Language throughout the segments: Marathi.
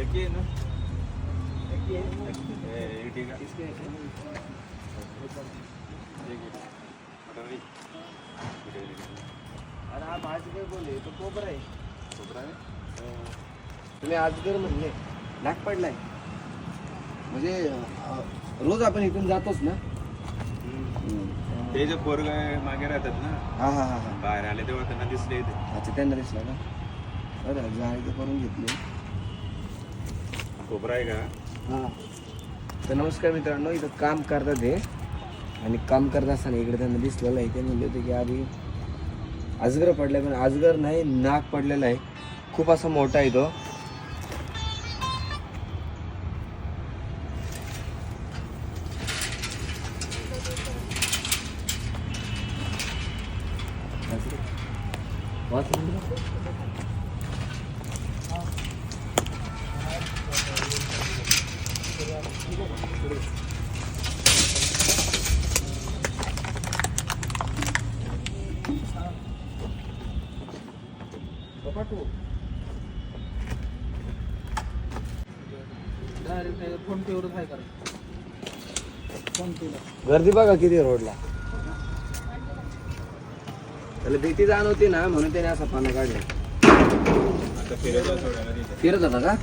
है ना. अरे हा भाजगर बोले तो कोबरा आहे खोबरा आहे? तुम्ही आजगर म्हणले डाग पडलाय म्हणजे रोज आपण इथून जातोच ना। ते जे पोरग मागे राहतात ना। हा हा हा हा। बाहेर आले तेव्हा त्यांना दिसले इथे। अच्छा त्यांना दिसला का बरं तर करून घेतली. खोबरा आहे का? हा. तर नमस्कार मित्रांनो इथं काम करतात हे. आणि काम करत असताना इकडे त्यांना दिसलेलं आहे. ते म्हणले होते की आधी अजगर आहे पण अजगर नाही नाग पडलेला आहे. खूप असा मोठा आहे तो. वाचलं? का? गर्दी बघा किती आहे रोडला. त्याला भीती जाणवती ना म्हणून त्याने असा पानं काढला. फिरत होता का?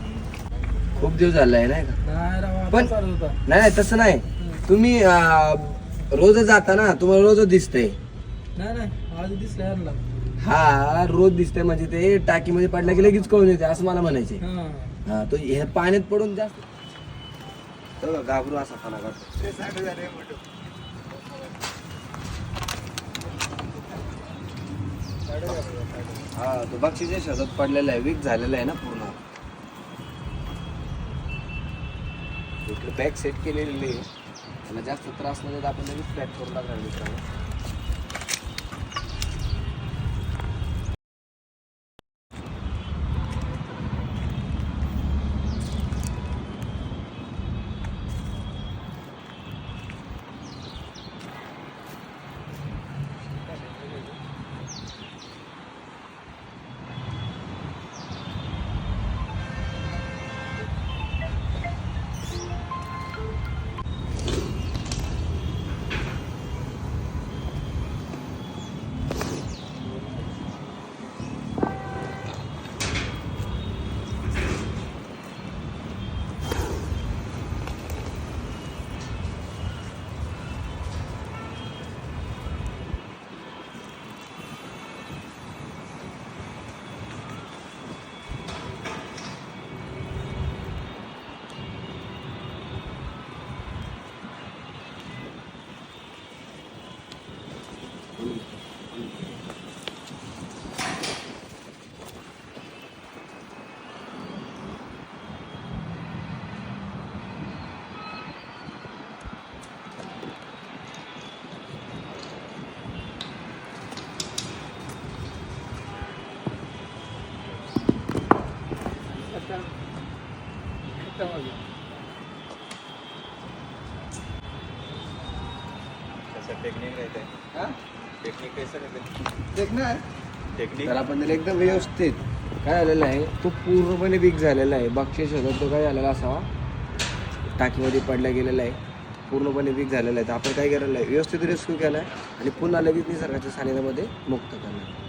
खूप दिवस झाला आहे नाही का? नाही राव पण- नाही नाही तसं नाही. तुम्ही अं, रोजच जाता ना तुम्हाला रोजच दिसतंय. नाही नाही आज दिसलं यांना हा रोज दिसतंय म्हणजे ते टाकीमध्ये पडला की लगेच कळून येते असं मला म्हणायचे हा. हा तो हे पाण्यात पडून जास्त तो घाबरू असा काढतो हा तो बक्षीच्या शोधात पडलेला आहे वीक झालेला आहे ना पूर्ण. इकडे बॅग सेट केलेली आहे. त्याला जास्त त्रास नाही आपण लगेच पॅक करून टाकणार मित्रांनो. अच्छा अच्छा मागे. कसं टेक्निक राहते हा? टेक्निक तर आपण त्याला एकदम व्यवस्थित काय झालेलं आहे तो पूर्णपणे वीक झालेला आहे. बक्षीस शोधात तो काय झालेला असावा? टाकीमध्ये पडला गेलेला आहे. पूर्णपणे वीक झालेला आहे. तर आपण काय केलेलं आहे? व्यवस्थित रेस्क्यू केला आहे आणि पुन्हा लगेच निसर्गाच्या सानिध्यामध्ये मुक्त करणार.